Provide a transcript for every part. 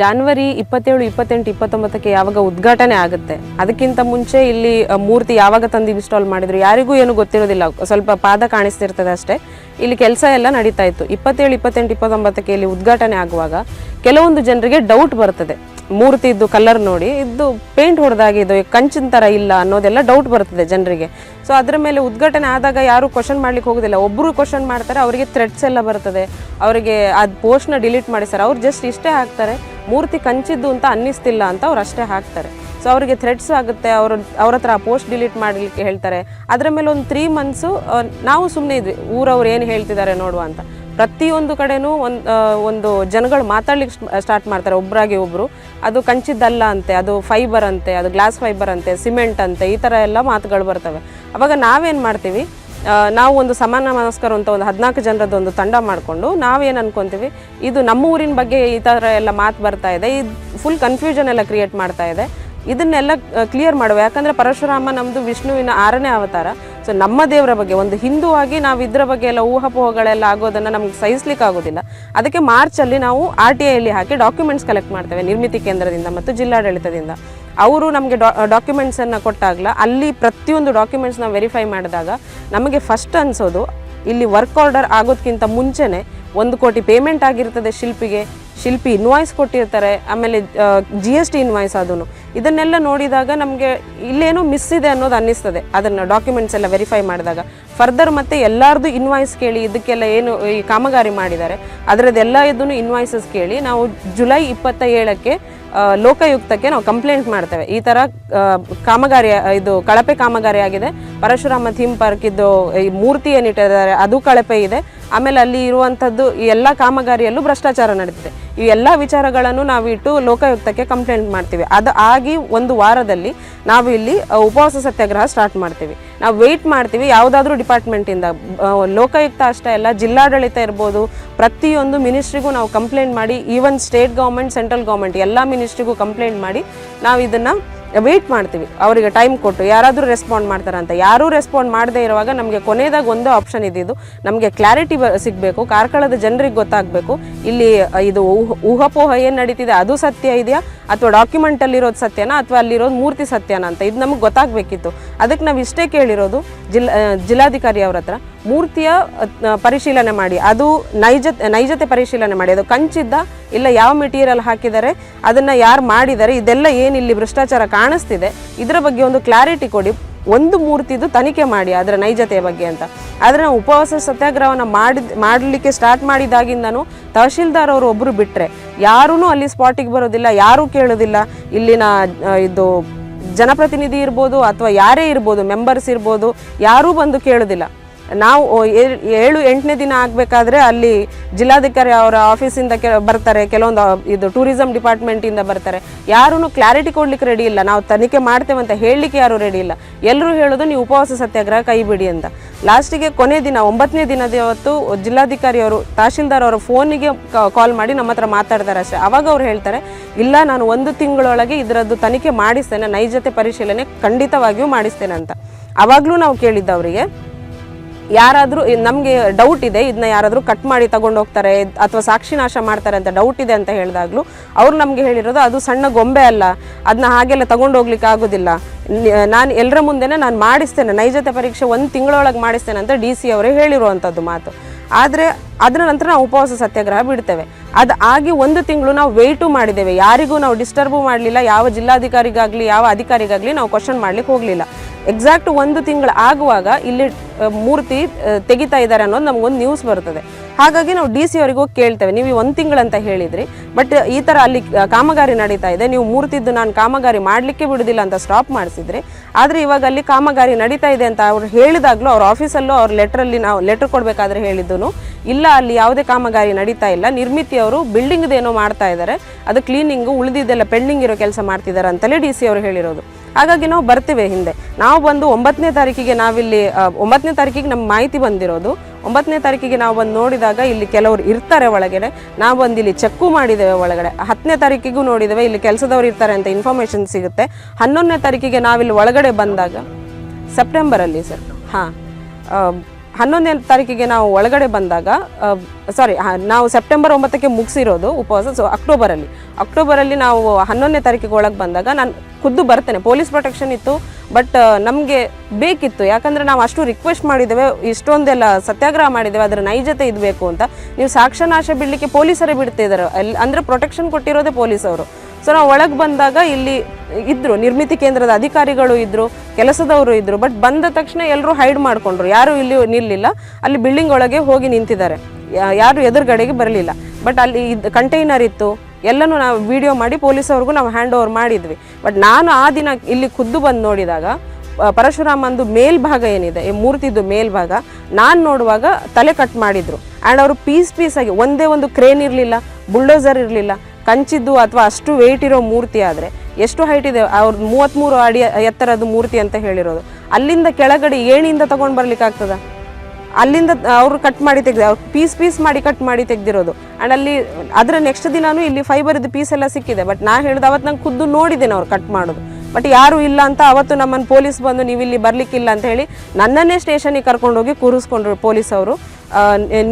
January ಇಪ್ಪತ್ತೇಳು, ಇಪ್ಪತ್ತೆಂಟು, ಇಪ್ಪತ್ತೊಂಬತ್ತಕ್ಕೆ ಯಾವಾಗ ಉದ್ಘಾಟನೆ ಆಗುತ್ತೆ? ಅದಕ್ಕಿಂತ ಮುಂಚೆ ಇಲ್ಲಿ ಮೂರ್ತಿ ಯಾವಾಗ ತಂದು ಇನ್ಸ್ಟಾಲ್ ಮಾಡಿದ್ರು? ಯಾರಿಗೂ ಏನು ಗೊತ್ತಿರೋದಿಲ್ಲ. ಸ್ವಲ್ಪ ಪಾದ ಕಾಣಿಸ್ತಿರ್ತದೆ ಅಷ್ಟೇ. ಇಲ್ಲಿ ಕೆಲಸ ಎಲ್ಲ ನಡೀತಾ ಇತ್ತು. ಇಪ್ಪತ್ತೇಳು, ಇಪ್ಪತ್ತೆಂಟು, ಇಪ್ಪತ್ತೊಂಬತ್ತಕ್ಕೆ ಇಲ್ಲಿ ಉದ್ಘಾಟನೆ ಆಗುವಾಗ ಕೆಲವೊಂದು ಜನರಿಗೆ ಡೌಟ್ ಬರ್ತದೆ. ಮೂರ್ತಿದ್ದು ಕಲರ್ ನೋಡಿ ಇದು ಪೇಂಟ್ ಹೊಡೆದಾಗಿದ್ದು ಕಂಚಿನ ಥರ ಇಲ್ಲ ಅನ್ನೋದೆಲ್ಲ ಡೌಟ್ ಬರ್ತದೆ ಜನರಿಗೆ. ಸೊ ಅದರ ಮೇಲೆ ಉದ್ಘಾಟನೆ ಆದಾಗ ಯಾರು ಕ್ವಶನ್ ಮಾಡ್ಲಿಕ್ಕೆ ಹೋಗೋದಿಲ್ಲ. ಒಬ್ಬರು ಕ್ವಶನ್ ಮಾಡ್ತಾರೆ, ಅವರಿಗೆ ಥ್ರೆಡ್ಸ್ ಎಲ್ಲ ಬರ್ತದೆ. ಅವರಿಗೆ ಅದು ಪೋಸ್ಟ್ನ ಡಿಲೀಟ್ ಮಾಡಿ ಸರ್ ಅವ್ರು ಜಸ್ಟ್ ಇಷ್ಟೇ ಹಾಕ್ತಾರೆ ಮೂರ್ತಿ ಕಂಚಿದ್ದು ಅಂತ ಅನ್ನಿಸ್ತಿಲ್ಲ ಅಂತ ಅವ್ರು ಅಷ್ಟೇ ಹಾಕ್ತಾರೆ. ಸೊ ಅವರಿಗೆ ಥ್ರೆಡ್ಸ್ ಆಗುತ್ತೆ, ಅವರು, ಅವ್ರ ಹತ್ರ ಪೋಸ್ಟ್ ಡಿಲೀಟ್ ಮಾಡಲಿಕ್ಕೆ ಹೇಳ್ತಾರೆ. ಅದರ ಮೇಲೆ ಒಂದು ತ್ರೀ ಮಂತ್ಸು ನಾವು ಸುಮ್ಮನೆ ಇದ್ವಿ, ಊರವ್ರು ಏನು ಹೇಳ್ತಿದ್ದಾರೆ ನೋಡುವ ಅಂತ. ಪ್ರತಿಯೊಂದು ಕಡೆನೂ ಒಂದು ಒಂದು ಜನಗಳು ಮಾತಾಡ್ಲಿಕ್ಕೆ ಸ್ಟಾರ್ಟ್ ಮಾಡ್ತಾರೆ ಒಬ್ಬರಾಗಿ ಒಬ್ಬರು ಅದು ಕಂಚಿದ್ದಲ್ಲ ಅಂತೆ, ಅದು ಫೈಬರ್ ಅಂತೆ, ಅದು ಗ್ಲಾಸ್ ಫೈಬರ್ ಅಂತೆ ಸಿಮೆಂಟ್ ಅಂತೆ, ಈ ಥರ ಎಲ್ಲ ಮಾತುಗಳು ಬರ್ತವೆ. ಅವಾಗ ನಾವೇನು ಮಾಡ್ತೀವಿ ನಾವು ಒಂದು ಸಮಾನ ಮನಸ್ಕರು ಅಂತ ಒಂದು ಹದಿನಾಲ್ಕು ಜನರದ್ದು ಒಂದು ತಂಡ ಮಾಡಿಕೊಂಡು ನಾವೇನು ಅನ್ಕೊತೀವಿ? ಇದು ನಮ್ಮ ಊರಿನ ಬಗ್ಗೆ ಈ ಥರ ಎಲ್ಲ ಮಾತು ಬರ್ತಾ ಇದೆ. ಇದು ಫುಲ್ ಕನ್ಫ್ಯೂಷನ್ ಎಲ್ಲ ಕ್ರಿಯೇಟ್ ಮಾಡ್ತಾ ಇದೆ. ಇದನ್ನೆಲ್ಲ ಕ್ಲಿಯರ್ ಮಾಡುವ. ಯಾಕಂದರೆ ಪರಶುರಾಮ ನಮ್ಮದು ವಿಷ್ಣುವಿನ ಆರನೇ ಅವತಾರ. ಸೊ ನಮ್ಮ ದೇವರ ಬಗ್ಗೆ, ಒಂದು ಹಿಂದೂ ಆಗಿ ನಾವು ಇದರ ಬಗ್ಗೆ ಎಲ್ಲ ಊಹಾಪೋಹಗಳೆಲ್ಲ ಆಗೋದನ್ನು ನಮ್ಗೆ ಸಹಿಸ್ಲಿಕ್ಕೆ ಆಗೋದಿಲ್ಲ. ಅದಕ್ಕೆ ಮಾರ್ಚಲ್ಲಿ ನಾವು ಆರ್ ಟಿ ಐಲಿ ಹಾಕಿ ಡಾಕ್ಯುಮೆಂಟ್ಸ್ ಕಲೆಕ್ಟ್ ಮಾಡ್ತೇವೆ ನಿರ್ಮಿತಿ ಕೇಂದ್ರದಿಂದ ಮತ್ತು ಜಿಲ್ಲಾಡಳಿತದಿಂದ. ಅವರು ನಮಗೆ ಡಾಕ್ಯುಮೆಂಟ್ಸನ್ನು ಕೊಟ್ಟಾಗಲ, ಅಲ್ಲಿ ಪ್ರತಿಯೊಂದು ಡಾಕ್ಯುಮೆಂಟ್ಸ್ನ ವೆರಿಫೈ ಮಾಡಿದಾಗ ನಮಗೆ ಫಸ್ಟ್ ಅನಿಸೋದು, ಇಲ್ಲಿ ವರ್ಕ್ ಆರ್ಡರ್ ಆಗೋದಕ್ಕಿಂತ ಮುಂಚೆನೇ ಒಂದು ಕೋಟಿ ಪೇಮೆಂಟ್ ಆಗಿರ್ತದೆ ಶಿಲ್ಪಿಗೆ. ಶಿಲ್ಪಿ ಇನ್ವಾಯ್ಸ್ ಕೊಟ್ಟಿರ್ತಾರೆ, ಆಮೇಲೆ ಜಿ ಎಸ್ ಟಿ ಇನ್ವಾಯ್ಸ್ ಅದನ್ನು ಇದನ್ನೆಲ್ಲ ನೋಡಿದಾಗ ನಮಗೆ ಇಲ್ಲೇನೋ ಮಿಸ್ ಇದೆ ಅನ್ನೋದು ಅನ್ನಿಸ್ತದೆ, ಅದನ್ನು ಡಾಕ್ಯುಮೆಂಟ್ಸ್ ಎಲ್ಲ ವೆರಿಫೈ ಮಾಡಿದಾಗ. ಫರ್ದರ್ ಮತ್ತೆ ಎಲ್ಲರದು ಇನ್ವಾಯ್ಸ್ ಕೇಳಿ, ಇದಕ್ಕೆಲ್ಲ ಏನು ಈ ಕಾಮಗಾರಿ ಮಾಡಿದ್ದಾರೆ, ಅದರದ್ದೆಲ್ಲ ಇದನ್ನು ಇನ್ವಾಯ್ಸಸ್ ಕೇಳಿ ನಾವು ಜುಲೈ ಇಪ್ಪತ್ತ ಏಳಕ್ಕೆ ಲೋಕಾಯುಕ್ತಕ್ಕೆ ನಾವು ಕಂಪ್ಲೇಂಟ್ ಮಾಡ್ತೇವೆ. ಈ ಥರ ಕಾಮಗಾರಿ ಇದು ಕಳಪೆ ಕಾಮಗಾರಿ ಆಗಿದೆ. ಪರಶುರಾಮ ಥೀಮ್ ಪಾರ್ಕ್ ಇದ್ದು ಈ ಮೂರ್ತಿ ಏನಿಟ್ಟಿದ್ದಾರೆ ಅದು ಕಳಪೆ ಇದೆ. ಆಮೇಲೆ ಅಲ್ಲಿ ಇರುವಂಥದ್ದು ಈ ಎಲ್ಲ ಕಾಮಗಾರಿಯಲ್ಲೂ ಭ್ರಷ್ಟಾಚಾರ ನಡೀತಿದೆ. ಈ ಎಲ್ಲ ವಿಚಾರಗಳನ್ನು ನಾವು ಇಟ್ಟು ಲೋಕಾಯುಕ್ತಕ್ಕೆ ಕಂಪ್ಲೇಂಟ್ ಮಾಡ್ತೀವಿ. ಅದು ಆಗಿ ಒಂದು ವಾರದಲ್ಲಿ ನಾವು ಇಲ್ಲಿ ಉಪವಾಸ ಸತ್ಯಾಗ್ರಹ ಸ್ಟಾರ್ಟ್ ಮಾಡ್ತೀವಿ. ನಾವು ವೆಯ್ಟ್ ಮಾಡ್ತೀವಿ. ಯಾವುದಾದ್ರೂ ಡಿಪಾರ್ಟ್ಮೆಂಟಿಂದ ಲೋಕಾಯುಕ್ತ ಅಷ್ಟೇ ಅಲ್ಲ ಜಿಲ್ಲಾಡಳಿತ ಇರ್ಬೋದು, ಪ್ರತಿಯೊಂದು ಮಿನಿಸ್ಟ್ರಿಗೂ ನಾವು ಕಂಪ್ಲೇಂಟ್ ಮಾಡಿ even state government central government ಎಲ್ಲ ಮಿನಿಸ್ಟ್ರಿಗೂ ಕಂಪ್ಲೇಂಟ್ ಮಾಡಿ, ನಾವು ಇದನ್ನು ವೆಯ್ಟ್ ಮಾಡ್ತೀವಿ. ಅವರಿಗೆ ಟೈಮ್ ಕೊಟ್ಟು ಯಾರಾದರೂ ರೆಸ್ಪಾಂಡ್ ಮಾಡ್ತಾರಂತ ಯಾರೂ ರೆಸ್ಪಾಂಡ್ ಮಾಡದೇ ಇರುವಾಗ ನಮಗೆ ಕೊನೆಯದಾಗ ಒಂದು ಆಪ್ಷನ್ ಇದ್ದಿದ್ದು ನಮಗೆ ಕ್ಲಾರಿಟಿ ಸಿಗಬೇಕು. ಕಾರ್ಕಳದ ಜನರಿಗೆ ಗೊತ್ತಾಗಬೇಕು. ಇಲ್ಲಿ ಇದು ಊಹ- ಊಹಾಪೋಹ ಏನು ನಡೀತಿದೆ? ಅದು ಸತ್ಯ ಇದೆಯಾ? ಅಥವಾ ಡಾಕ್ಯುಮೆಂಟಲ್ಲಿರೋದು ಸತ್ಯನಾ? ಅಥವಾ ಅಲ್ಲಿರೋದು ಮೂರ್ತಿ ಸತ್ಯನಾ ಅಂತ. ಇದು ನಮಗೆ ಗೊತ್ತಾಗಬೇಕಿತ್ತು. ಅದಕ್ಕೆ ನಾವು ಇಷ್ಟೇ ಕೇಳಿರೋದು ಜಿಲ್ಲಾ ಜಿಲ್ಲಾಧಿಕಾರಿ ಅವ್ರ ಹತ್ರ. ಮೂರ್ತಿಯ ಪರಿಶೀಲನೆ ಮಾಡಿ. ಅದು ನೈಜ, ನೈಜತೆ ಪರಿಶೀಲನೆ ಮಾಡಿ. ಅದು ಕಂಚಿದ್ದ ಇಲ್ಲ ಯಾವ ಮೆಟೀರಿಯಲ್ ಹಾಕಿದ್ದಾರೆ ಅದನ್ನು ಯಾರು ಮಾಡಿದ್ದಾರೆ ಇದೆಲ್ಲ ಏನು ಇಲ್ಲಿ ಭ್ರಷ್ಟಾಚಾರ ಕಾಣಿಸ್ತಿದೆ, ಇದರ ಬಗ್ಗೆ ಒಂದು ಕ್ಲಾರಿಟಿ ಕೊಡಿ. ಒಂದು ಮೂರ್ತಿದು ತನಿಖೆ ಮಾಡಿ ಅದರ ನೈಜತೆಯ ಬಗ್ಗೆ ಅಂತ. ಆದರೆ ನಾವು ಉಪವಾಸ ಸತ್ಯಾಗ್ರಹವನ್ನು ಮಾಡಿದ, ಮಾಡಲಿಕ್ಕೆ ಸ್ಟಾರ್ಟ್ ಮಾಡಿದಾಗಿಂದನೂ ತಹಶೀಲ್ದಾರ್ ಅವರು ಒಬ್ಬರು ಬಿಟ್ಟರೆ ಯಾರೂ ಅಲ್ಲಿ ಸ್ಪಾಟಿಗೆ ಬರೋದಿಲ್ಲ, ಯಾರೂ ಕೇಳೋದಿಲ್ಲ. ಇಲ್ಲಿನ ಇದು ಜನಪ್ರತಿನಿಧಿ ಇರ್ಬೋದು ಅಥವಾ ಯಾರೇ ಇರ್ಬೋದು ಮೆಂಬರ್ಸ್ ಇರ್ಬೋದು, ಯಾರೂ ಬಂದು ಕೇಳೋದಿಲ್ಲ. ನಾವು ಏಳು ಎಂಟನೇ ದಿನ ಆಗಬೇಕಾದ್ರೆ ಅಲ್ಲಿ ಜಿಲ್ಲಾಧಿಕಾರಿ ಅವರ ಆಫೀಸಿಂದ ಕೆ, ಬರ್ತಾರೆ. ಕೆಲವೊಂದು ಇದು ಟೂರಿಸಂ ಡಿಪಾರ್ಟ್ಮೆಂಟಿಂದ ಬರ್ತಾರೆ. ಯಾರೂ ಕ್ಲಾರಿಟಿ ಕೊಡ್ಲಿಕ್ಕೆ ರೆಡಿ ಇಲ್ಲ. ನಾವು ತನಿಖೆ ಮಾಡ್ತೇವೆ ಅಂತ ಹೇಳಲಿಕ್ಕೆ ಯಾರೂ ರೆಡಿ ಇಲ್ಲ. ಎಲ್ಲರೂ ಹೇಳೋದು ನೀವು ಉಪವಾಸ ಸತ್ಯಾಗ್ರಹ ಕೈ ಬಿಡಿ ಅಂತ. ಲಾಸ್ಟಿಗೆ ಕೊನೆ ದಿನ, ಒಂಬತ್ತನೇ ದಿನದ ಜಿಲ್ಲಾಧಿಕಾರಿ ಅವರು, ತಹಶೀಲ್ದಾರ್ ಅವರ ಫೋನಿಗೆ ಕಾಲ್ ಮಾಡಿ ನಮ್ಮ ಹತ್ರ ಮಾತಾಡ್ತಾರೆ ಅಷ್ಟೇ. ಅವಾಗ ಅವ್ರು ಹೇಳ್ತಾರೆ, ಇಲ್ಲ, ನಾನು ಒಂದು ತಿಂಗಳೊಳಗೆ ಇದರದ್ದು ತನಿಖೆ ಮಾಡಿಸ್ತೇನೆ. ನೈಜತೆ ಪರಿಶೀಲನೆ ಖಂಡಿತವಾಗಿಯೂ ಮಾಡಿಸ್ತೇನೆ ಅಂತ. ಅವಾಗಲೂ ನಾವು ಕೇಳಿದ್ದ ಅವರಿಗೆ ಯಾರಾದರೂ ನಮಗೆ ಡೌಟ್ ಇದೆ ಇದನ್ನ ಯಾರಾದರೂ ಕಟ್ ಮಾಡಿ ತಗೊಂಡು ಹೋಗ್ತಾರೆ ಅಥವಾ ಸಾಕ್ಷಿನಾಶ ಮಾಡ್ತಾರೆ ಅಂತ ಡೌಟ್ ಇದೆ ಅಂತ ಹೇಳಿದಾಗಲೂ, ಅವ್ರು ನಮಗೆ ಹೇಳಿರೋದು ಅದು ಸಣ್ಣ ಗೊಂಬೆ ಅಲ್ಲ ಅದನ್ನ ಹಾಗೆಲ್ಲ ತಗೊಂಡು ಹೋಗ್ಲಿಕ್ಕೆ ಆಗೋದಿಲ್ಲ ನಾನು ಎಲ್ಲರ ಮುಂದೆನೇ ನಾನು ಮಾಡಿಸ್ತೇನೆ, ನೈಜತೆ ಪರೀಕ್ಷೆ ಒಂದು ತಿಂಗಳೊಳಗೆ ಮಾಡಿಸ್ತೇನೆ ಅಂತ ಡಿ ಸಿ ಅವರೇ ಹೇಳಿರುವಂಥದ್ದು ಮಾತು. ಆದರೆ, ಅದರ ನಂತರ ನಾವು ಉಪವಾಸ ಸತ್ಯಾಗ್ರಹ ಬಿಡ್ತೇವೆ. ಅದು ಆಗಿ ಒಂದು ತಿಂಗಳು ನಾವು ವೆಯ್ಟು ಮಾಡಿದ್ದೇವೆ. ಯಾರಿಗೂ ನಾವು ಡಿಸ್ಟರ್ಬು ಮಾಡಲಿಲ್ಲ. ಯಾವ ಜಿಲ್ಲಾಧಿಕಾರಿಗಾಗಲಿ, ಯಾವ ಅಧಿಕಾರಿಗಾಗಲಿ ನಾವು ಕ್ವಶನ್ ಮಾಡ್ಲಿಕ್ಕೆ ಹೋಗಲಿಲ್ಲ. ಎಕ್ಸಾಕ್ಟ್ ಒಂದು ತಿಂಗಳು ಆಗುವಾಗ ಇಲ್ಲಿ ಮೂರ್ತಿ ತೆಗಿತಾ ಇದ್ದಾರೆ ಅನ್ನೋದು ನಮಗೊಂದು ನ್ಯೂಸ್ ಬರ್ತದೆ. ಹಾಗಾಗಿ ನಾವು ಡಿ ಸಿ ಅವರಿಗೆ ಹೋಗಿ ಕೇಳ್ತೇವೆ. ನೀವು ಒಂದು ತಿಂಗಳಂತ ಹೇಳಿದ್ರಿ. ಬಟ್ ಈ ಥರ ಅಲ್ಲಿ ಕಾಮಗಾರಿ ನಡೀತಾ ಇದೆ. ನೀವು ಮೂರ್ತಿದ್ದು ನಾನು ಕಾಮಗಾರಿ ಮಾಡಲಿಕ್ಕೆ ಬಿಡೋದಿಲ್ಲ ಅಂತ ಸ್ಟಾಪ್ ಮಾಡಿಸಿದ್ರಿ. ಆದರೆ ಇವಾಗ ಅಲ್ಲಿ ಕಾಮಗಾರಿ ನಡೀತಾ ಇದೆ ಅಂತ ಅವ್ರು ಹೇಳಿದಾಗಲೂ ಅವ್ರ ಆಫೀಸಲ್ಲೂ ಅವ್ರ ಲೆಟ್ರಲ್ಲಿ ನಾವು ಲೆಟ್ರ್ ಕೊಡಬೇಕಾದ್ರೆ ಹೇಳಿದ್ದು ಇಲ್ಲ ಅಲ್ಲಿ ಯಾವುದೇ ಕಾಮಗಾರಿ ನಡೀತಾ ಇಲ್ಲ. ನಿರ್ಮಿತಿ ಅವರು ಬಿಲ್ಡಿಂಗ್ದು ಏನೋ ಮಾಡ್ತಾ ಇದ್ದಾರೆ. ಅದು ಕ್ಲೀನಿಂಗು, ಉಳಿದಿದ್ದೆಲ್ಲ ಪೆಂಡಿಂಗ್ ಇರೋ ಕೆಲಸ ಮಾಡ್ತಿದ್ದಾರೆ ಅಂತಲೇ ಡಿ ಸಿ ಅವರು ಹೇಳಿರೋದು. ಹಾಗಾಗಿ ನಾವು ಬರ್ತೇವೆ ಹಿಂದೆ. ನಾವು ಬಂದು ಒಂಬತ್ತನೇ ತಾರೀಕಿಗೆ ನಾವಿಲ್ಲಿ ಒಂಬತ್ತನೇ ತಾರೀಕಿಗೆ ನಮ್ಮ ಮಾಹಿತಿ ಬಂದಿರೋದು. ಒಂಬತ್ತನೇ ತಾರೀಕಿಗೆ ನಾವು ಬಂದು ನೋಡಿದಾಗ ಇಲ್ಲಿ ಕೆಲವರು ಇರ್ತಾರೆ ಒಳಗಡೆ. ನಾವು ಬಂದು ಇಲ್ಲಿ ಚೆಕ್ಕು ಮಾಡಿದ್ದೇವೆ ಒಳಗಡೆ. ಹತ್ತನೇ ತಾರೀಕಿಗೂ ನೋಡಿದ್ದೇವೆ, ಇಲ್ಲಿ ಕೆಲಸದವ್ರು ಇರ್ತಾರೆ ಅಂತ ಇನ್ಫಾರ್ಮೇಷನ್ ಸಿಗುತ್ತೆ. ಹನ್ನೊಂದನೇ ತಾರೀಕಿಗೆ ನಾವಿಲ್ಲಿ ಒಳಗಡೆ ಬಂದಾಗ ಸೆಪ್ಟೆಂಬರಲ್ಲಿ ಸರ್. ಹಾಂ. ಹನ್ನೊಂದನೇ ತಾರೀಕಿಗೆ ನಾವು ಒಳಗಡೆ ಬಂದಾಗ ಸಾರಿ ನಾವು ಸೆಪ್ಟೆಂಬರ್ ಒಂಬತ್ತಕ್ಕೆ ಮುಗಿಸಿರೋದು ಉಪವಾಸ ಸೊ ಅಕ್ಟೋಬರಲ್ಲಿ. ಅಕ್ಟೋಬರಲ್ಲಿ ನಾವು ಹನ್ನೊಂದನೇ ತಾರೀಕಿಗೆ ಒಳಗೆ ಬಂದಾಗ ನಾನು ಖುದ್ದು ಬರ್ತೇನೆ. ಪೊಲೀಸ್ ಪ್ರೊಟೆಕ್ಷನ್ ಇತ್ತು, ಬಟ್ ನಮಗೆ ಬೇಕಿತ್ತು. ಯಾಕಂದರೆ ನಾವು ಅಷ್ಟು ರಿಕ್ವೆಸ್ಟ್ ಮಾಡಿದ್ದೇವೆ, ಇಷ್ಟೊಂದೆಲ್ಲ ಸತ್ಯಾಗ್ರಹ ಮಾಡಿದ್ದೇವೆ, ಅದರ ನೈಜತೆ ಇರಬೇಕು ಅಂತ. ನೀವು ಸಾಕ್ಷ್ಯನಾಶ ಬಿಡಲಿಕ್ಕೆ ಪೊಲೀಸರೇ ಬಿಡ್ತಿದ್ದಾರೆ ಅಲ್ಲಿ, ಅಂದರೆ ಪ್ರೊಟೆಕ್ಷನ್ ಕೊಟ್ಟಿರೋದೇ ಪೊಲೀಸವರು. ಸೊ ನಾವು ಒಳಗೆ ಬಂದಾಗ ಇಲ್ಲಿ ಇದ್ರು, ನಿರ್ಮಿತಿ ಕೇಂದ್ರದ ಅಧಿಕಾರಿಗಳು ಇದ್ರು, ಕೆಲಸದವರು ಇದ್ರು ಬಟ್ ಬಂದ ತಕ್ಷಣ ಎಲ್ಲರೂ ಹೈಡ್ ಮಾಡಿಕೊಂಡ್ರು. ಯಾರು ಇಲ್ಲಿ ನಿಲ್ಲಿಲ್ಲ. ಅಲ್ಲಿ ಬಿಲ್ಡಿಂಗ್ ಒಳಗೆ ಹೋಗಿ ನಿಂತಿದ್ದಾರೆ. ಯಾರು ಎದುರುಗಡೆಗೆ ಬರಲಿಲ್ಲ. ಬಟ್ ಅಲ್ಲಿ ಇದು ಕಂಟೈನರ್ ಇತ್ತು. ಎಲ್ಲನೂ ನಾವು ವಿಡಿಯೋ ಮಾಡಿ ಪೊಲೀಸವ್ರಿಗೂ ನಾವು ಹ್ಯಾಂಡ್ ಓವರ್ ಮಾಡಿದ್ವಿ. ಬಟ್ ನಾನು ಆ ದಿನ ಇಲ್ಲಿ ಖುದ್ದು ಬಂದು ನೋಡಿದಾಗ ಪರಶುರಾಮಂದು ಮೇಲ್ಭಾಗ ಏನಿದೆ, ಈ ಮೂರ್ತಿದು ಮೇಲ್ಭಾಗ, ನಾನು ನೋಡುವಾಗ ತಲೆ ಕಟ್ ಮಾಡಿದರು. ಆ್ಯಂಡ್ ಅವರು ಪೀಸ್ ಪೀಸ್ ಆಗಿ, ಒಂದೇ ಒಂದು ಕ್ರೇನ್ ಇರಲಿಲ್ಲ ಬುಲ್ಡೋಸರ್ ಇರಲಿಲ್ಲ. ಕಂಚಿದ್ದು ಅಥವಾ ಅಷ್ಟು ವೆಯ್ಟ್ ಇರೋ ಮೂರ್ತಿ ಆದರೆ ಎಷ್ಟು ಹೈಟ್ ಇದೆ? ಅವ್ರದ್ದು ಮೂವತ್ತ್ಮೂರು ಅಡಿ ಎತ್ತರದ ಮೂರ್ತಿ ಅಂತ ಹೇಳಿರೋದು. ಅಲ್ಲಿಂದ ಕೆಳಗಡೆ ಏಣಿಯಿಂದ ತೊಗೊಂಡು ಬರ್ಲಿಕ್ಕೆ ಆಗ್ತದ? ಅಲ್ಲಿಂದ ಅವರು ಕಟ್ ಮಾಡಿ ತೆಗ್ದು, ಅವ್ರು ಪೀಸ್ ಪೀಸ್ ಮಾಡಿ ಕಟ್ ಮಾಡಿ ತೆಗ್ದಿರೋದು. ಆ್ಯಂಡ್ ಅಲ್ಲಿ ಅದರ ನೆಕ್ಸ್ಟ್ ದಿನವೂ ಇಲ್ಲಿ ಫೈಬರ್ದು ಪೀಸ್ ಎಲ್ಲ ಸಿಕ್ಕಿದೆ. ಬಟ್ ನಾ ಹೇಳಿದ ಅವತ್ತು ನಂಗೆ ಖುದ್ದು ನೋಡಿದ್ದೇನೆ ಅವ್ರು ಕಟ್ ಮಾಡೋದು. ಬಟ್ ಯಾರು ಇಲ್ಲ ಅಂತ ಅವತ್ತು ನಮ್ಮನ್ನು ಪೊಲೀಸ್ ಬಂದು ನೀವು ಇಲ್ಲಿ ಬರಲಿಕ್ಕಿಲ್ಲ ಅಂತ ಹೇಳಿ ನನ್ನನ್ನೇ ಸ್ಟೇಷನಿಗೆ ಕರ್ಕೊಂಡೋಗಿ ಕೂರಿಸ್ಕೊಂಡ್ರು ಪೊಲೀಸ್ ಅವರು.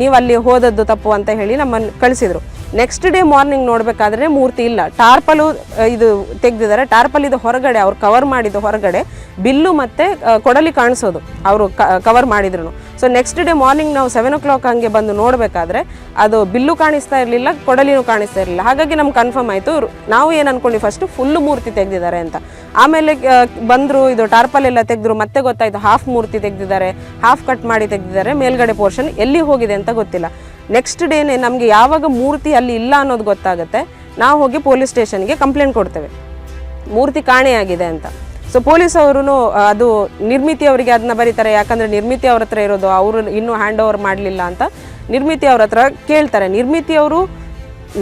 ನೀವು ಅಲ್ಲಿ ಹೋದದ್ದು ತಪ್ಪು ಅಂತ ಹೇಳಿ ನಮ್ಮನ್ನು ಕಳಿಸಿದ್ರು. ನೆಕ್ಸ್ಟ್ ಡೇ ಮಾರ್ನಿಂಗ್ ನೋಡಬೇಕಾದ್ರೆ ಮೂರ್ತಿ ಇಲ್ಲ. ಟಾರ್ಪಲು ಇದು ತೆಗೆದಿದ್ದಾರೆ ಟಾರ್ಪಲ್ ಇದು ಹೊರಗಡೆ, ಅವ್ರು ಕವರ್ ಮಾಡಿದ್ದು ಹೊರಗಡೆ ಬಿಲ್ಲು ಮತ್ತು ಕೊಡಲಿ ಕಾಣಿಸೋದು. ಅವರು ಕವರ್ ಮಾಡಿದ್ರು ಸೊ ನೆಕ್ಸ್ಟ್ ಡೇ ಮಾರ್ನಿಂಗ್ ನಾವು ಸೆವೆನ್ ಓ ಕ್ಲಾಕ್ ಹಂಗೆ ಬಂದು ನೋಡಬೇಕಾದ್ರೆ ಅದು ಬಿಲ್ಲು ಕಾಣಿಸ್ತಾ ಇರಲಿಲ್ಲ, ಕೊಡಲಿನೂ ಕಾಣಿಸ್ತಾ ಇರಲಿಲ್ಲ. ಹಾಗಾಗಿ ನಮ್ಗೆ ಕನ್ಫರ್ಮ್ ಆಯಿತು ನಾವು ಏನು ಅಂದ್ಕೊಂಡು ಫಸ್ಟ್ ಫುಲ್ ಮೂರ್ತಿ ತೆಗೆದಿದ್ದಾರೆ ಅಂತ. ಆಮೇಲೆ ಬಂದ್ರು ಇದು ಟಾರ್ಪಲ್ ಎಲ್ಲ ತೆಗೆದ್ರು, ಮತ್ತೆ ಗೊತ್ತಾಯಿತು ಹಾಫ್ ಮೂರ್ತಿ ತೆಗೆದಿದ್ದಾರೆ ಹಾಫ್ ಕಟ್ ಮಾಡಿ ತೆಗೆದಿದ್ದಾರೆ, ಮೇಲ್ಗಡೆ ಪೋರ್ಷನ್ ಎಲ್ಲಿ ಹೋಗಿದೆ ಅಂತ ಗೊತ್ತಿಲ್ಲ. ನೆಕ್ಸ್ಟ್ ಡೇನೆ ನಮಗೆ ಯಾವಾಗ ಮೂರ್ತಿ ಅಲ್ಲಿ ಇಲ್ಲ ಅನ್ನೋದು ಗೊತ್ತಾಗುತ್ತೆ, ನಾವು ಹೋಗಿ ಪೊಲೀಸ್ ಸ್ಟೇಷನ್ಗೆ ಕಂಪ್ಲೇಂಟ್ ಕೊಡ್ತೇವೆ. ಮೂರ್ತಿ ಕಾಣೆಯಾಗಿದೆ ಅಂತ. ಸೊ ಪೊಲೀಸ್ ಅವರು ಅದು ನಿರ್ಮಿತಿ ಅವರಿಗೆ ಅದನ್ನ ಬರೀತಾರೆ. ಯಾಕಂದ್ರೆ ನಿರ್ಮಿತಿ ಅವ್ರ ಹತ್ರ ಇರೋದು, ಅವರು ಇನ್ನೂ ಹ್ಯಾಂಡ್ ಓವರ್ ಮಾಡಲಿಲ್ಲ ಅಂತ ನಿರ್ಮಿತಿ ಅವ್ರ ಹತ್ರ ಕೇಳ್ತಾರೆ. ನಿರ್ಮಿತಿ ಅವರು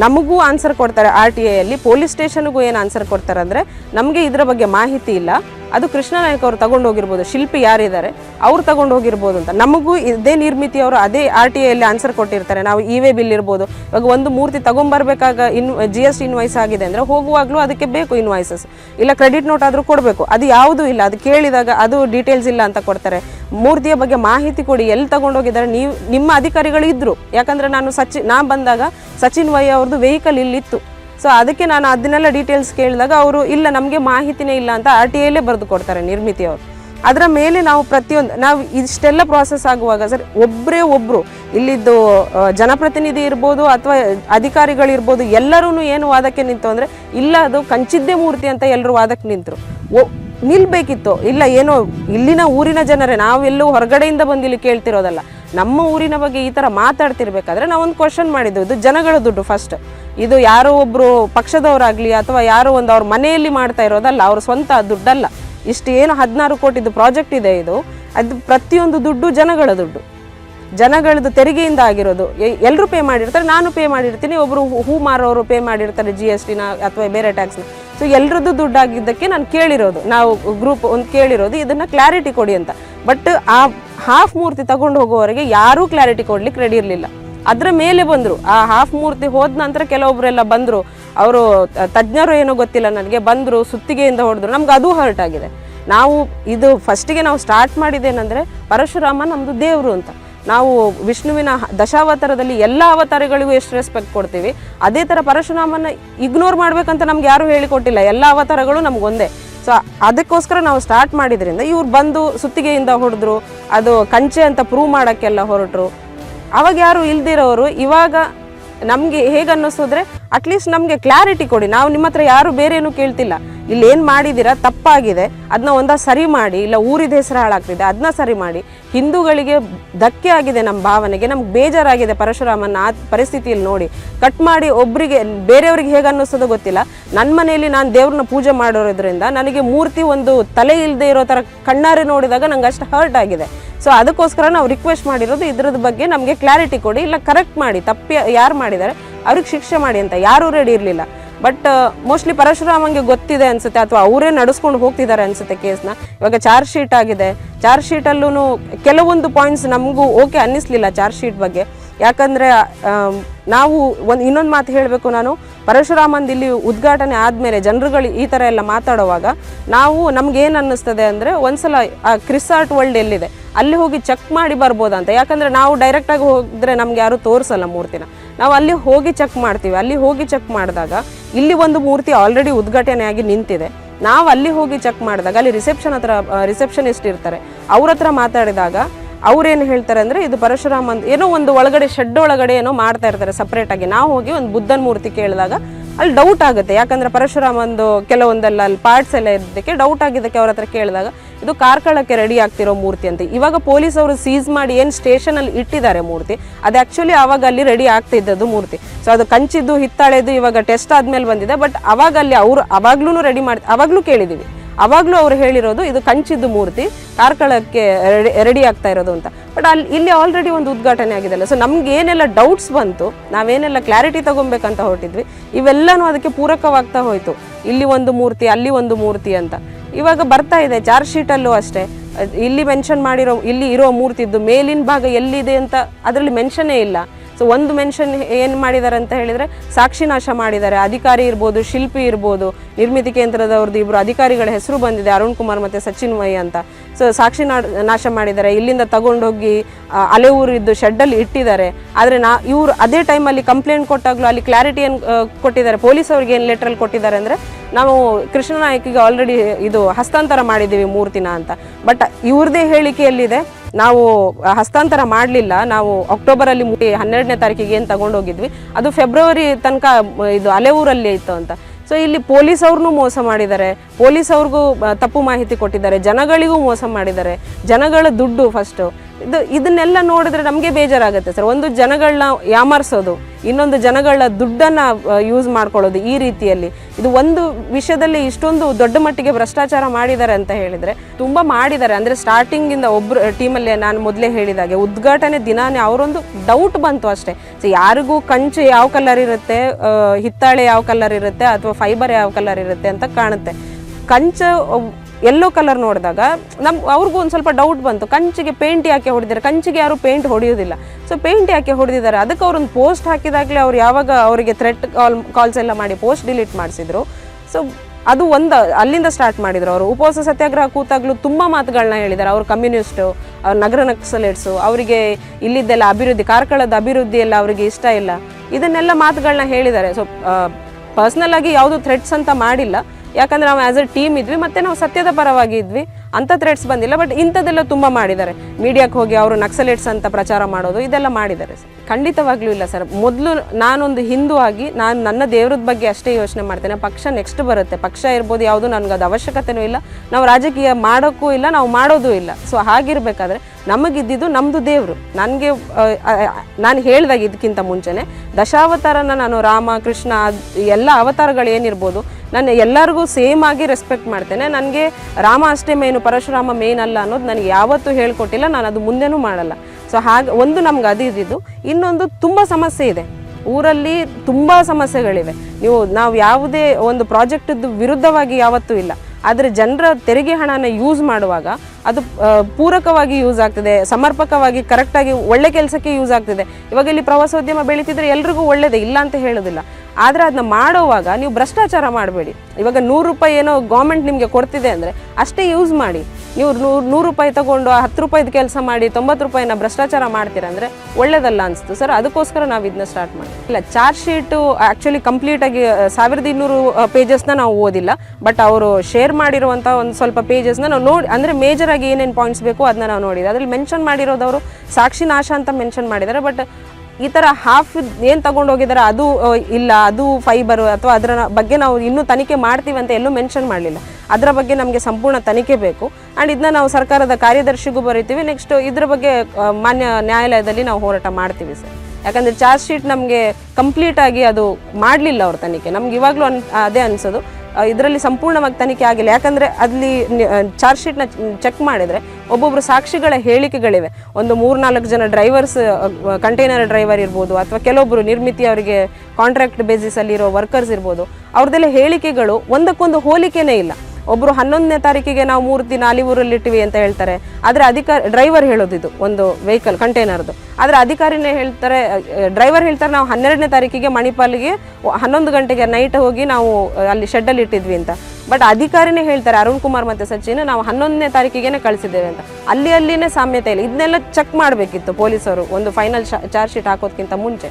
ನಮಗೂ ಆನ್ಸರ್ ಕೊಡ್ತಾರೆ ಆರ್ ಟಿ ಐಯಲ್ಲಿ ಪೊಲೀಸ್ ಸ್ಟೇಷನ್ಗೂ ಏನು ಆನ್ಸರ್ ಕೊಡ್ತಾರೆ ಅಂದರೆ, ನಮಗೆ ಇದರ ಬಗ್ಗೆ ಮಾಹಿತಿ ಇಲ್ಲ. ಅದು ಕೃಷ್ಣ ನಾಯಕ್ ಅವರು ತಗೊಂಡು ಹೋಗಿರ್ಬೋದು. ಶಿಲ್ಪಿ ಯಾರಿದ್ದಾರೆ, ಅವ್ರು ತಗೊಂಡು ಹೋಗಿರ್ಬೋದು ಅಂತ. ನಮಗೂ ಇದೇ ನಿರ್ಮಿತಿ ಅವರು ಅದೇ ಆರ್ ಟಿ ಐಯಲ್ಲಿ ಆನ್ಸರ್ ಕೊಟ್ಟಿರ್ತಾರೆ. ನಾವು ಇ ವೇ ಬಿಲ್ ಇರ್ಬೋದು. ಇವಾಗ ಒಂದು ಮೂರ್ತಿ ತಗೊಂಬರ್ಬೇಕಾಗ in G S T invoice ಆಗಿದೆ ಅಂದರೆ ಹೋಗುವಾಗಲೂ ಅದಕ್ಕೆ ಬೇಕು ಇನ್ವಾಯ್ಸಸ್ ಇಲ್ಲ ಕ್ರೆಡಿಟ್ ನೋಟ್ ಆದರೂ ಕೊಡಬೇಕು. ಅದು ಯಾವುದೂ ಇಲ್ಲ. ಅದು ಕೇಳಿದಾಗ ಅದು ಡೀಟೇಲ್ಸ್ ಇಲ್ಲ ಅಂತ ಕೊಡ್ತಾರೆ. ಮೂರ್ತಿಯ ಬಗ್ಗೆ ಮಾಹಿತಿ ಕೊಡಿ, ಎಲ್ಲಿ ತಗೊಂಡೋಗಿದ್ದಾರೆ, ನೀವು, ನಿಮ್ಮ ಅಧಿಕಾರಿಗಳು ಇದ್ದರು ಯಾಕಂದರೆ ನಾನು ಸಚಿ, ನಾ ಬಂದಾಗ ಸಚಿನ್ ವೈ ಅವ್ರದ್ದು ವೆಹಿಕಲ್ ಇಲ್ಲಿತ್ತು. ಸೊ ಅದಕ್ಕೆ ನಾನು ಅದನ್ನೆಲ್ಲ ಡೀಟೇಲ್ಸ್ ಕೇಳಿದಾಗ ಅವರು, ಇಲ್ಲ, ನಮಗೆ ಮಾಹಿತಿನೇ ಇಲ್ಲ ಅಂತ ಆರ್ ಟಿ ಐಲೇ ಬರೆದು ಕೊಡ್ತಾರೆ ನಿರ್ಮಿತಿ ಅವರು. ಅದರ ಮೇಲೆ ನಾವು ಪ್ರತಿಯೊಂದು, ನಾವು ಇಷ್ಟೆಲ್ಲ ಪ್ರಾಸೆಸ್ ಆಗುವಾಗ, ಸರ್ ಒಬ್ಬರೇ ಒಬ್ಬರು ಇಲ್ಲಿದ್ದು ಜನಪ್ರತಿನಿಧಿ ಇರ್ಬೋದು ಅಥವಾ ಅಧಿಕಾರಿಗಳಿರ್ಬೋದು ಎಲ್ಲರೂ ಏನು ವಾದಕ್ಕೆ ನಿಂತು ಅಂದರೆ, ಇಲ್ಲ, ಅದು ಕಂಚಿದ್ದೇ ಮೂರ್ತಿ ಅಂತ ಎಲ್ಲರೂ ವಾದಕ್ಕೆ ನಿಂತರು. ನಿಲ್ಬೇಕಿತ್ತು. ಇಲ್ಲ, ಏನೋ ಇಲ್ಲಿನ ಊರಿನ ಜನರೇ, ನಾವೆಲ್ಲೂ ಹೊರಗಡೆಯಿಂದ ಬಂದಿಲ್ಲಿ ಕೇಳ್ತಿರೋದಲ್ಲ. ನಮ್ಮ ಊರಿನ ಬಗ್ಗೆ ಈ ಥರ ಮಾತಾಡ್ತಿರ್ಬೇಕಾದ್ರೆ ನಾವೊಂದು ಕ್ವಶನ್ ಮಾಡಿದ್ದು, ಇದು ಜನಗಳ ದುಡ್ಡು ಫಸ್ಟ್ ಇದು ಯಾರೋ ಒಬ್ಬರು ಪಕ್ಷದವರಾಗಲಿ ಅಥವಾ ಯಾರೋ ಒಂದು ಅವ್ರ ಮನೆಯಲ್ಲಿ ಮಾಡ್ತಾ ಇರೋದಲ್ಲ, ಅವ್ರ ಸ್ವಂತ ದುಡ್ಡಲ್ಲ. ಇಷ್ಟು ಏನು ಹದಿನಾರು ಕೋಟಿದು ಪ್ರಾಜೆಕ್ಟ್ ಇದೆ ಇದು. ಅದು ಪ್ರತಿಯೊಂದು ದುಡ್ಡು ಜನಗಳ ದುಡ್ಡು. ಜನಗಳದ್ದು ತೆರಿಗೆಯಿಂದ ಆಗಿರೋದು. ಎಲ್ಲರೂ ಪೇ ಮಾಡಿರ್ತಾರೆ, ನಾನು ಪೇ ಮಾಡಿರ್ತೀನಿ ಒಬ್ಬರು ಹೂ ಮಾರೋರು ಪೇ ಮಾಡಿರ್ತಾರೆ ಜಿ ಎಸ್ ಟಿನ ಅಥವಾ ಬೇರೆ ಟ್ಯಾಕ್ಸ್ನ ಸೊ ಎಲ್ಲರದ್ದು ದುಡ್ಡಾಗಿದ್ದಕ್ಕೆ ನಾನು ಕೇಳಿರೋದು. ನಾವು ಗ್ರೂಪ್ ಒಂದು ಕೇಳಿರೋದು, ಇದನ್ನು ಕ್ಲಾರಿಟಿ ಕೊಡಿ ಅಂತ. ಬಟ್ ಆ ಹಾಫ್ ಮೂರ್ತಿ ತಗೊಂಡು ಹೋಗುವವರೆಗೆ ಯಾರೂ ಕ್ಲಾರಿಟಿ ಕೊಡ್ಲಿಕ್ಕೆ ರೆಡಿ ಇರಲಿಲ್ಲ. ಅದರ ಮೇಲೆ ಬಂದರು. ಆ ಹಾಫ್ ಮೂರ್ತಿ ಹೋದ ನಂತರ ಕೆಲವೊಬ್ಬರೆಲ್ಲ ಬಂದರು. ಅವರು ತಜ್ಞರು ಏನೋ ಗೊತ್ತಿಲ್ಲ ನನಗೆ, ಬಂದರು, ಸುತ್ತಿಗೆಯಿಂದ ಹೊಡೆದ್ರು. ನಮ್ಗೆ ಅದು ಹರ್ಟ್ ಆಗಿದೆ. ನಾವು ಇದು ಫಸ್ಟಿಗೆ ನಾವು ಸ್ಟಾರ್ಟ್ ಮಾಡಿದ್ದೇನೆಂದರೆ, ಪರಶುರಾಮ ನಮ್ಮದು ದೇವರು ಅಂತ. ನಾವು ವಿಷ್ಣುವಿನ ದಶಾವತಾರದಲ್ಲಿ ಎಲ್ಲ ಅವತಾರಗಳಿಗೂ ಎಷ್ಟು ರೆಸ್ಪೆಕ್ಟ್ ಕೊಡ್ತೀವಿ. ಅದೇ ಥರ ಪರಶುರಾಮನ ಇಗ್ನೋರ್ ಮಾಡಬೇಕಂತ ನಮ್ಗೆ ಯಾರೂ ಹೇಳಿಕೊಟ್ಟಿಲ್ಲ. ಎಲ್ಲ ಅವತಾರಗಳು ನಮಗೊಂದೇ ಸೊ ಅದಕ್ಕೋಸ್ಕರ ನಾವು ಸ್ಟಾರ್ಟ್ ಮಾಡಿದ್ರಿಂದ ಇವ್ರು ಬಂದು ಸುತ್ತಿಗೆಯಿಂದ ಹೊಡೆದ್ರು, ಅದು ಕಂಚೆ ಅಂತ ಪ್ರೂವ್ ಮಾಡೋಕ್ಕೆಲ್ಲ ಹೊರಟರು. ಅವಾಗ ಯಾರು ಇಲ್ದಿರೋರು, ಇವಾಗ ನಮಗೆ ಹೇಗೆ ಅನ್ನಿಸೋದ್ರೆ ಅಟ್ಲೀಸ್ಟ್ ನಮಗೆ ಕ್ಲಾರಿಟಿ ಕೊಡಿ. ನಾವು ನಿಮ್ಮ ಹತ್ರ ಯಾರು ಬೇರೆ ಕೇಳ್ತಿಲ್ಲ. ಇಲ್ಲಿ ಏನು ಮಾಡಿದ್ದೀರಾ ತಪ್ಪಾಗಿದೆ. ಅದನ್ನ ಒಂದ ಸರಿ ಮಾಡಿ, ಇಲ್ಲ ಊರಿದ ಹೆಸರು ಹಾಳಾಗ್ತಿದೆ ಅದನ್ನ ಸರಿ ಮಾಡಿ. ಹಿಂದೂಗಳಿಗೆ ಧಕ್ಕೆ ಆಗಿದೆ ನಮ್ಮ ಭಾವನೆಗೆ, ನಮ್ಗೆ ಬೇಜಾರಾಗಿದೆ ಪರಶುರಾಮನ ಆ ಪರಿಸ್ಥಿತಿಯಲ್ಲಿ ನೋಡಿ. ಕಟ್ ಮಾಡಿ ಒಬ್ಬರಿಗೆ ಬೇರೆಯವ್ರಿಗೆ ಹೇಗೆ ಅನ್ನಿಸೋದು ಗೊತ್ತಿಲ್ಲ. ನನ್ನ ಮನೆಯಲ್ಲಿ ನಾನು ದೇವ್ರನ್ನ ಪೂಜೆ ಮಾಡಿರೋದ್ರಿಂದ ನನಗೆ ಮೂರ್ತಿ ಒಂದು ತಲೆ ಇಲ್ಲದೆ ಇರೋ ಥರ ಕಣ್ಣಾರೆ ನೋಡಿದಾಗ ನಂಗೆ ಅಷ್ಟು ಹರ್ಟ್ ಆಗಿದೆ. ಸೊ ಅದಕ್ಕೋಸ್ಕರ ನಾವು ರಿಕ್ವೆಸ್ಟ್ ಮಾಡಿರೋದು ಇದ್ರದ್ದು ಬಗ್ಗೆ ನಮಗೆ ಕ್ಲಾರಿಟಿ ಕೊಡಿ, ಇಲ್ಲ ಕರೆಕ್ಟ್ ಮಾಡಿ, ತಪ್ಪಿ ಯಾರು ಮಾಡಿದ್ದಾರೆ ಅವ್ರಿಗೆ ಶಿಕ್ಷೆ ಮಾಡಿ ಅಂತ. ಯಾರೂ ರೆಡಿ ಇರಲಿಲ್ಲ. ಬಟ್ ಮೋಸ್ಟ್ಲಿ ಪರಶುರಾಮಂಗೆ ಗೊತ್ತಿದೆ ಅನ್ಸುತ್ತೆ, ಅಥವಾ ಅವರೇ ನಡೆಸ್ಕೊಂಡು ಹೋಗ್ತಿದ್ದಾರೆ ಅನ್ಸುತ್ತೆ ಕೇಸ್ನ ಇವಾಗ ಚಾರ್ಜ್ ಶೀಟ್ ಆಗಿದೆ. ಚಾರ್ಜ್ ಶೀಟಲ್ಲೂ ಕೆಲವೊಂದು ಪಾಯಿಂಟ್ಸ್ ನಮಗೂ ಓಕೆ ಅನ್ನಿಸ್ಲಿಲ್ಲ ಚಾರ್ಜ್ ಶೀಟ್ ಬಗ್ಗೆ. ಯಾಕಂದರೆ ನಾವು ಒಂದು ಇನ್ನೊಂದು ಮಾತು ಹೇಳಬೇಕು ನಾನು. ಪರಶುರಾಮಂದು ಇಲ್ಲಿ ಉದ್ಘಾಟನೆ ಆದಮೇಲೆ ಜನರುಗಳು ಈ ಥರ ಎಲ್ಲ ಮಾತಾಡುವಾಗ ನಾವು ನಮಗೇನು ಅನ್ನಿಸ್ತದೆ ಅಂದರೆ ಒಂದ್ಸಲ, ಆ ಕ್ರಿಸಾರ್ಟ್ ವರ್ಲ್ಡ್ ಎಲ್ಲಿದೆ? ಅಲ್ಲಿ ಹೋಗಿ ಚೆಕ್ ಮಾಡಿ ಬರ್ಬೋದಂತ. ಯಾಕಂದರೆ ನಾವು ಡೈರೆಕ್ಟಾಗಿ ಹೋಗಿದ್ರೆ ನಮ್ಗೆ ಯಾರು ತೋರಿಸಲ್ಲ ಮೂರ್ತಿನ. ನಾವು ಅಲ್ಲಿ ಹೋಗಿ ಚೆಕ್ ಮಾಡ್ತೀವಿ. ಅಲ್ಲಿ ಹೋಗಿ ಚೆಕ್ ಮಾಡಿದಾಗ ಇಲ್ಲಿ ಒಂದು ಮೂರ್ತಿ ಆಲ್ರೆಡಿ ಉದ್ಘಾಟನೆಯಾಗಿ ನಿಂತಿದೆ. ನಾವು ಅಲ್ಲಿ ಹೋಗಿ ಚೆಕ್ ಮಾಡಿದಾಗ ಅಲ್ಲಿ ರಿಸೆಪ್ಷನ್ ಹತ್ರ ರಿಸೆಪ್ಷನಿಸ್ಟ್ ಇರ್ತಾರೆ. ಅವ್ರ ಹತ್ರ ಮಾತಾಡಿದಾಗ ಅವ್ರೇನು ಹೇಳ್ತಾರೆ ಅಂದರೆ ಇದು ಪರಶುರಾಮ ಏನೋ ಒಂದು ಒಳಗಡೆ ಶೆಡ್ ಒಳಗಡೆ ಏನೋ ಮಾಡ್ತಾ ಇರ್ತಾರೆ ಸಪ್ರೇಟಾಗಿ ನಾವು ಹೋಗಿ ಒಂದು ಬುದ್ಧನ ಮೂರ್ತಿ ಕೇಳಿದಾಗ ಅಲ್ಲಿ ಡೌಟ್ ಆಗುತ್ತೆ. ಯಾಕಂದ್ರೆ ಪರಶುರಾಮಂದು ಕೆಲವೊಂದೆಲ್ಲ ಅಲ್ಲಿ ಪಾರ್ಟ್ಸ್ ಎಲ್ಲ ಇದ್ದಕ್ಕೆ ಡೌಟ್ ಆಗಿದ್ದಕ್ಕೆ ಅವ್ರ ಹತ್ರ ಕೇಳಿದಾಗ, ಇದು ಕಾರ್ಕಳಕ್ಕೆ ರೆಡಿ ಆಗ್ತಿರೋ ಮೂರ್ತಿ ಅಂತ. ಇವಾಗ ಪೊಲೀಸ್ ಅವರು ಸೀಸ್ ಮಾಡಿ ಏನು ಸ್ಟೇಷನಲ್ಲಿ ಇಟ್ಟಿದ್ದಾರೆ ಮೂರ್ತಿ, ಅದು ಆ್ಯಕ್ಚುಲಿ ಅವಾಗ ಅಲ್ಲಿ ರೆಡಿ ಆಗ್ತಿದ್ದದ್ದು ಮೂರ್ತಿ. ಸೊ ಅದು ಕಂಚಿದ್ದು ಹಿತ್ತಾಳೆದು ಇವಾಗ ಟೆಸ್ಟ್ ಆದಮೇಲೆ ಬಂದಿದೆ. ಬಟ್ ಅವಾಗ ಅಲ್ಲಿ ಅವರು ಅವಾಗ್ಲೂ ರೆಡಿ ಮಾಡಿ ಅವಾಗಲೂ ಕೇಳಿದ್ದೀವಿ ಅವಾಗಲೂ ಅವ್ರು ಹೇಳಿರೋದು, ಇದು ಕಂಚಿದ್ದು ಮೂರ್ತಿ, ಕಾರ್ಕಳಕ್ಕೆ ರೆಡಿ ಆಗ್ತಾ ಇರೋದು ಅಂತ. ಬಟ್ ಅಲ್ಲಿ, ಇಲ್ಲಿ ಆಲ್ರೆಡಿ ಒಂದು ಉದ್ಘಾಟನೆ ಆಗಿದೆಲ್ಲ. ಸೊ ನಮ್ಗೆ ಏನೆಲ್ಲ ಡೌಟ್ಸ್ ಬಂತು, ನಾವೇನೆಲ್ಲ ಕ್ಲಾರಿಟಿ ತಗೊಬೇಕಂತ ಹೊರಟಿದ್ವಿ, ಇವೆಲ್ಲನೂ ಅದಕ್ಕೆ ಪೂರಕವಾಗ್ತಾ ಹೋಯಿತು. ಇಲ್ಲಿ ಒಂದು ಮೂರ್ತಿ, ಅಲ್ಲಿ ಒಂದು ಮೂರ್ತಿ ಅಂತ. ಇವಾಗ ಬರ್ತಾ ಇದೆ ಚಾರ್ಜ್ ಶೀಟಲ್ಲೂ ಅಷ್ಟೇ. ಇಲ್ಲಿ ಮೆನ್ಷನ್ ಮಾಡಿರೋ, ಇಲ್ಲಿ ಇರೋ ಮೂರ್ತಿದ್ದು ಮೇಲಿನ ಭಾಗ ಎಲ್ಲಿದೆ ಅಂತ ಅದರಲ್ಲಿ ಮೆನ್ಷನೇ ಇಲ್ಲ. ಸೊ ಒಂದು ಮೆನ್ಷನ್ ಏನು ಮಾಡಿದ್ದಾರೆ ಅಂತ ಹೇಳಿದರೆ ಸಾಕ್ಷಿನಾಶ ಮಾಡಿದ್ದಾರೆ. ಅಧಿಕಾರಿ ಇರ್ಬೋದು, ಶಿಲ್ಪಿ ಇರ್ಬೋದು, ನಿರ್ಮಿತಿ ಕೇಂದ್ರದವ್ರದ್ದು ಇಬ್ಬರು ಅಧಿಕಾರಿಗಳ ಹೆಸರು ಬಂದಿದೆ ಅರುಣ್ ಕುಮಾರ್ ಮತ್ತು ಸಚಿನ್ ವೈ ಅಂತ. ಸೊ ಸಾಕ್ಷಿ ನಾಶ ಮಾಡಿದ್ದಾರೆ. ಇಲ್ಲಿಂದ ತಗೊಂಡೋಗಿ ಅಲೆ ಊರಿದ್ದು ಶೆಡ್ಡಲ್ಲಿ ಇಟ್ಟಿದ್ದಾರೆ. ಆದರೆ ನಾ, ಇವರು ಅದೇ ಟೈಮಲ್ಲಿ ಕಂಪ್ಲೇಂಟ್ ಕೊಟ್ಟಾಗಲೂ ಅಲ್ಲಿ ಕ್ಲಾರಿಟಿ ಏನು ಕೊಟ್ಟಿದ್ದಾರೆ. ಪೊಲೀಸ್ ಅವ್ರಿಗೆ ಏನು ಲೆಟ್ರಲ್ಲಿ ಕೊಟ್ಟಿದ್ದಾರೆ ಅಂದರೆ, ನಾವು ಕೃಷ್ಣ ನಾಯಕಿಗೆ ಆಲ್ರೆಡಿ ಇದು ಹಸ್ತಾಂತರ ಮಾಡಿದ್ದೀವಿ ಮೂರ್ತಿನ ಅಂತ. ಬಟ್ ಇವ್ರದೇ ಹೇಳಿಕೆಯಲ್ಲಿದೆ ನಾವು ಹಸ್ತಾಂತರ ಮಾಡಲಿಲ್ಲ. ನಾವು ಅಕ್ಟೋಬರಲ್ಲಿ ಹನ್ನೆರಡನೇ ತಾರೀಕಿಗೆ ಏನು ತಗೊಂಡೋಗಿದ್ವಿ. ಅದು ಫೆಬ್ರವರಿ ತನಕ ಇದು ಅಲೆ ಊರಲ್ಲಿ ಇತ್ತು ಅಂತ. ಸೊ ಇಲ್ಲಿ ಪೊಲೀಸ್ ಅವ್ರನ್ನೂ ಮೋಸ ಮಾಡಿದ್ದಾರೆ. ಪೊಲೀಸ್ ಅವ್ರಿಗೂ ತಪ್ಪು ಮಾಹಿತಿ ಕೊಟ್ಟಿದ್ದಾರೆ. ಜನಗಳಿಗೂ ಮೋಸ ಮಾಡಿದ್ದಾರೆ. ಜನಗಳ ದುಡ್ಡು ಫಸ್ಟು ಇದು ಇದನ್ನೆಲ್ಲ ನೋಡಿದ್ರೆ ನಮಗೆ ಬೇಜಾರಾಗುತ್ತೆ ಸರ್. ಒಂದು ಜನಗಳನ್ನ ಯಾಮಾರಿಸೋದು, ಇನ್ನೊಂದು ಜನಗಳ ದುಡ್ಡನ್ನು ಯೂಸ್ ಮಾಡ್ಕೊಳ್ಳೋದು ಈ ರೀತಿಯಲ್ಲಿ. ಇದು ಒಂದು ವಿಷಯದಲ್ಲಿ ಇಷ್ಟೊಂದು ದೊಡ್ಡ ಮಟ್ಟಿಗೆ ಭ್ರಷ್ಟಾಚಾರ ಮಾಡಿದ್ದಾರೆ ಅಂತ ಹೇಳಿದರೆ, ತುಂಬ ಮಾಡಿದ್ದಾರೆ. ಅಂದರೆ ಸ್ಟಾರ್ಟಿಂಗಿಂದ ಒಬ್ಬರು ಟೀಮಲ್ಲಿ ನಾನು ಮೊದಲೇ ಹೇಳಿದಾಗೆ, ಉದ್ಘಾಟನೆ ದಿನಾನೇ ಅವರೊಂದು ಡೌಟ್ ಬಂತು ಅಷ್ಟೇ. ಸೊ ಯಾರಿಗೂ ಕಂಚು ಯಾವ ಕಲರ್ ಇರುತ್ತೆ ಹಿತ್ತಾಳೆ ಯಾವ ಕಲರ್ ಇರುತ್ತೆ, ಅಥವಾ ಫೈಬರ್ ಯಾವ ಕಲರ್ ಇರುತ್ತೆ ಅಂತ ಕಾಣುತ್ತೆ. ಕಂಚ ಎಲ್ಲೋ ಕಲರ್ ನೋಡಿದಾಗ ನಮ್ಮ ಅವ್ರಿಗೂ ಒಂದು ಸ್ವಲ್ಪ ಡೌಟ್ ಬಂತು. ಕಂಚಿಗೆ ಪೇಂಟ್ ಯಾಕೆ ಹೊಡೆದಿದ್ದಾರೆ? ಕಂಚಿಗೆ ಯಾರು ಪೇಂಟ್ ಹೊಡೆಯೋದಿಲ್ಲ ಸೊ ಪೇಂಟ್ ಯಾಕೆ ಹೊಡೆದಿದ್ದಾರೆ? ಅದಕ್ಕೆ ಅವ್ರೊಂದು ಪೋಸ್ಟ್ ಹಾಕಿದಾಗಲೇ ಅವ್ರು ಯಾವಾಗ ಅವರಿಗೆ ಥ್ರೆಟ್ ಕಾಲ್ ಕಾಲ್ಸ್ ಎಲ್ಲ ಮಾಡಿ ಪೋಸ್ಟ್ ಡಿಲೀಟ್ ಮಾಡಿಸಿದ್ರು. ಸೊ ಅದು ಒಂದು, ಅಲ್ಲಿಂದ ಸ್ಟಾರ್ಟ್ ಮಾಡಿದ್ರು ಅವರು. ಉಪವಾಸ, ಸತ್ಯಾಗ್ರಹ ಕೂತಾಗಲೂ ತುಂಬ ಮಾತುಗಳನ್ನ ಹೇಳಿದ್ದಾರೆ. ಅವರು ಕಮ್ಯುನಿಸ್ಟು ಅವ್ರು ನಗರ ನಕ್ಸಲೇಟ್ಸು, ಅವರಿಗೆ ಇಲ್ಲಿದ್ದೆಲ್ಲ ಅಭಿವೃದ್ಧಿ, ಕಾರ್ಕಳದ ಅಭಿವೃದ್ಧಿ ಎಲ್ಲ ಅವರಿಗೆ ಇಷ್ಟ ಇಲ್ಲ. ಇದನ್ನೆಲ್ಲ ಮಾತುಗಳನ್ನ ಹೇಳಿದ್ದಾರೆ. ಸೊ ಪರ್ಸ್ನಲ್ ಆಗಿ ಯಾವುದು ಥ್ರೆಟ್ಸ್ ಅಂತ ಮಾಡಿಲ್ಲ. ಯಾಕಂದ್ರೆ ನಾವು ಆಸ್ ಎ ಟೀಮ್ ಇದ್ವಿ, ಮತ್ತೆ ನಾವು ಸತ್ಯದ ಪರವಾಗಿ ಇದ್ವಿ. ಅಂಥ ಥ್ರೆಟ್ಸ್ ಬಂದಿಲ್ಲ ಬಟ್ ಇಂಥದ್ದೆಲ್ಲ ತುಂಬ ಮಾಡಿದ್ದಾರೆ. ಮೀಡಿಯಾಕ್ಕೆ ಹೋಗಿ ಅವರು ನಕ್ಸಲೇಟ್ಸ್ ಅಂತ ಪ್ರಚಾರ ಮಾಡೋದು, ಇದೆಲ್ಲ ಮಾಡಿದ್ದಾರೆ ಸರ್. ಖಂಡಿತವಾಗ್ಲೂ ಇಲ್ಲ ಸರ್. ಮೊದಲು ನಾನೊಂದು ಹಿಂದೂ ಆಗಿ ನಾನು ನನ್ನ ದೇವ್ರದ ಬಗ್ಗೆ ಅಷ್ಟೇ ಯೋಚನೆ ಮಾಡ್ತೇನೆ. ಪಕ್ಷ ನೆಕ್ಸ್ಟ್ ಬರುತ್ತೆ. ಪಕ್ಷ ಇರ್ಬೋದು, ಯಾವುದು ನನಗೆ ಅದು ಅವಶ್ಯಕತೆನೂ ಇಲ್ಲ. ನಾವು ರಾಜಕೀಯ ಮಾಡೋಕ್ಕೂ ಇಲ್ಲ, ನಾವು ಮಾಡೋದೂ ಇಲ್ಲ. ಸೊ ಹಾಗಿರ್ಬೇಕಾದ್ರೆ ನಮಗಿದ್ದಿದ್ದು ನಮ್ಮದು ದೇವರು. ನನಗೆ ನಾನು ಹೇಳಿದಾಗ ಇದಕ್ಕಿಂತ ಮುಂಚೆನೆ ದಶಾವತಾರನ ನಾನು ರಾಮ, ಕೃಷ್ಣ, ಎಲ್ಲ ಅವತಾರಗಳು ಏನಿರ್ಬೋದು, ನಾನು ಎಲ್ಲರಿಗೂ ಸೇಮ್ ಆಗಿ ರೆಸ್ಪೆಕ್ಟ್ ಮಾಡ್ತೇನೆ. ನನಗೆ ರಾಮ ಅಷ್ಟೇ ಮೇನು ಪರಶುರಾಮ ಮೇನ್ ಅಲ್ಲ ಅನ್ನೋದು ನನಗೆ ಯಾವತ್ತೂ ಹೇಳ್ಕೊಟ್ಟಿಲ್ಲ. ನಾನು ಅದು ಮುಂದೆನೂ ಮಾಡಲ್ಲ. ಸೊ ಹಾಗೆ ಒಂದು ನಮ್ಗೆ ಅದು ಇದ್ದಿದ್ದು ಇನ್ನೊಂದು ತುಂಬ ಸಮಸ್ಯೆ ಇದೆ. ಊರಲ್ಲಿ ತುಂಬ ಸಮಸ್ಯೆಗಳಿವೆ. ನೀವು, ನಾವು ಯಾವುದೇ ಒಂದು ಪ್ರಾಜೆಕ್ಟದ್ದು ವಿರುದ್ಧವಾಗಿ ಯಾವತ್ತೂ ಇಲ್ಲ. ಆದರೆ ಜನರ ತೆರಿಗೆ ಹಣನ ಯೂಸ್ ಮಾಡುವಾಗ ಅದು ಪೂರಕವಾಗಿ ಯೂಸ್ ಆಗ್ತದೆ. ಸಮರ್ಪಕವಾಗಿ ಕರೆಕ್ಟಾಗಿ ಒಳ್ಳೆ ಕೆಲಸಕ್ಕೆ ಯೂಸ್ ಆಗ್ತದೆ. ಇವಾಗ ಇಲ್ಲಿ ಪ್ರವಾಸೋದ್ಯಮ ಬೆಳೀತಿದ್ರೆ ಎಲ್ರಿಗೂ ಒಳ್ಳೆಯದೇ ಇಲ್ಲ ಅಂತ ಹೇಳೋದಿಲ್ಲ. ಆದರೆ ಅದನ್ನ ಮಾಡೋವಾಗ ನೀವು ಭ್ರಷ್ಟಾಚಾರ ಮಾಡಬೇಡಿ. ಇವಾಗ ನೂರು ರೂಪಾಯಿ ಏನೋ ಗೌರ್ಮೆಂಟ್ ನಿಮಗೆ ಕೊಡ್ತಿದೆ ಅಂದರೆ ಅಷ್ಟೇ ಯೂಸ್ ಮಾಡಿ. ನೀವು ನೂರು ನೂರು ರೂಪಾಯಿ ತೊಗೊಂಡು ಹತ್ತು ರೂಪಾಯಿದು ಕೆಲಸ ಮಾಡಿ ತೊಂಬತ್ತು ರೂಪಾಯಿನ ಭ್ರಷ್ಟಾಚಾರ ಮಾಡ್ತೀರಂದರೆ ಒಳ್ಳೇದಲ್ಲ ಅನಿಸ್ತು. ಸರ್, ಅದಕ್ಕೋಸ್ಕರ ನಾವು ಇದನ್ನ ಸ್ಟಾರ್ಟ್ ಮಾಡಿ. ಇಲ್ಲ ಚಾರ್ಜ್ ಶೀಟು ಆ್ಯಕ್ಚುಲಿ ಕಂಪ್ಲೀಟಾಗಿ ಸಾವಿರದ ಇನ್ನೂರು ಪೇಜಸ್ನ ನಾವು ಓದಿಲ್ಲ. ಬಟ್ ಅವರು ಶೇರ್ ಮಾಡಿರುವಂಥ ಒಂದು ಸ್ವಲ್ಪ ಪೇಜಸ್ನ ನಾವು ನೋಡಿ, ಅಂದರೆ ಮೇಜರಾಗಿ ಏನೇನು ಪಾಯಿಂಟ್ಸ್ ಬೇಕು ಅದನ್ನ ನಾವು ನೋಡಿದ್ವಿ ಅದರಲ್ಲಿ ಮೆನ್ಷನ್ ಮಾಡಿರೋದವರು ಸಾಕ್ಷಿ ನಾಶ ಅಂತ ಮೆನ್ಷನ್ ಮಾಡಿದ್ದಾರೆ ಬಟ್ ಈ ಥರ ಹಾಫ್ ಏನು ತಗೊಂಡು ಹೋಗಿದ್ದಾರೆ ಅದು ಇಲ್ಲ, ಅದು ಫೈಬರ್ ಅಥವಾ ಅದರ ಬಗ್ಗೆ ನಾವು ಇನ್ನೂ ತನಿಖೆ ಮಾಡ್ತೀವಿ ಅಂತ ಎಲ್ಲೂ ಮೆನ್ಷನ್ ಮಾಡಲಿಲ್ಲ. ಅದರ ಬಗ್ಗೆ ನಮಗೆ ಸಂಪೂರ್ಣ ತನಿಖೆ ಬೇಕು. ಆ್ಯಂಡ್ ಇದನ್ನ ನಾವು ಸರ್ಕಾರದ ಕಾರ್ಯದರ್ಶಿಗೂ ಬರೀತೀವಿ. ನೆಕ್ಸ್ಟ್ ಇದ್ರ ಬಗ್ಗೆ ಮಾನ್ಯ ನ್ಯಾಯಾಲಯದಲ್ಲಿ ನಾವು ಹೋರಾಟ ಮಾಡ್ತೀವಿ ಸರ್. ಯಾಕಂದರೆ ಚಾರ್ಜ್ ಶೀಟ್ ನಮಗೆ ಕಂಪ್ಲೀಟ್ ಆಗಿ ಅದು ಮಾಡಲಿಲ್ಲ ಅವ್ರ ತನಿಖೆ. ನಮ್ಗೆ ಇವಾಗಲೂ ಅನ್, ಅದೇ ಅನಿಸೋದು. ಇದರಲ್ಲಿ ಸಂಪೂರ್ಣವಾಗಿ ತನಿಖೆ ಆಗಿಲ್ಲ. ಯಾಕಂದರೆ ಅಲ್ಲಿ ಚಾರ್ಜ್ ಶೀಟ್ನ ಚೆಕ್ ಮಾಡಿದರೆ ಒಬ್ಬೊಬ್ಬರು ಸಾಕ್ಷಿಗಳ ಹೇಳಿಕೆಗಳಿವೆ. ಒಂದು ಮೂರ್ನಾಲ್ಕು ಜನ ಡ್ರೈವರ್ಸ್ ಕಂಟೈನರ್ ಡ್ರೈವರ್ ಇರ್ಬೋದು ಅಥವಾ ಕೆಲವೊಬ್ಬರು ನಿರ್ಮಿತಿ ಅವರಿಗೆ ಕಾಂಟ್ರಾಕ್ಟ್ ಬೇಸಿಸಲ್ಲಿರೋ ವರ್ಕರ್ಸ್ ಇರ್ಬೋದು. ಅವ್ರದ್ದೆಲ್ಲ ಹೇಳಿಕೆಗಳು ಒಂದಕ್ಕೊಂದು ಹೋಲಿಕೆನೇ ಇಲ್ಲ. ಒಬ್ರು ಹನ್ನೊಂದನೇ ತಾರೀಕಿಗೆ ನಾವು ಮೂರು ದಿನ ಅಲ್ಲಿ ಇಟ್ಟಿವಿ ಅಂತ ಹೇಳ್ತಾರೆ. ಆದರೆ ಅಧಿಕಾರಿ ಡ್ರೈವರ್ ಹೇಳೋದು ಇದು, ಒಂದು ವೆಹಿಕಲ್ ಕಂಟೈನರ್ದು ಆದರೆ ಅಧಿಕಾರಿನೇ ಹೇಳ್ತಾರೆ ಡ್ರೈವರ್ ಹೇಳ್ತಾರೆ ನಾವು ಹನ್ನೆರಡನೇ ತಾರೀಕಿಗೆ ಮಣಿಪಾಲಿಗೆ ಹನ್ನೊಂದು ಗಂಟೆಗೆ ನೈಟ್ ಹೋಗಿ ನಾವು ಅಲ್ಲಿ ಶೆಡ್ಡಲ್ಲಿ ಇಟ್ಟಿದ್ವಿ ಅಂತ. ಬಟ್ ಅಧಿಕಾರಿನೇ ಹೇಳ್ತಾರೆ, ಅರುಣ್ ಕುಮಾರ್ ಮತ್ತು ಸಚಿನ್, ನಾವು ಹನ್ನೊಂದನೇ ತಾರೀಕಿಗೆನೇ ಕಳಿಸಿದ್ದೇವೆ ಅಂತ. ಅಲ್ಲಿ ಅಲ್ಲಿನೇ ಸಾಮ್ಯತೆ ಇಲ್ಲ. ಇದನ್ನೆಲ್ಲ ಚೆಕ್ ಮಾಡಬೇಕಿತ್ತು ಪೊಲೀಸರು, ಒಂದು ಫೈನಲ್ ಚಾರ್ಜ್ ಶೀಟ್ ಹಾಕೋದಕ್ಕಿಂತ ಮುಂಚೆ.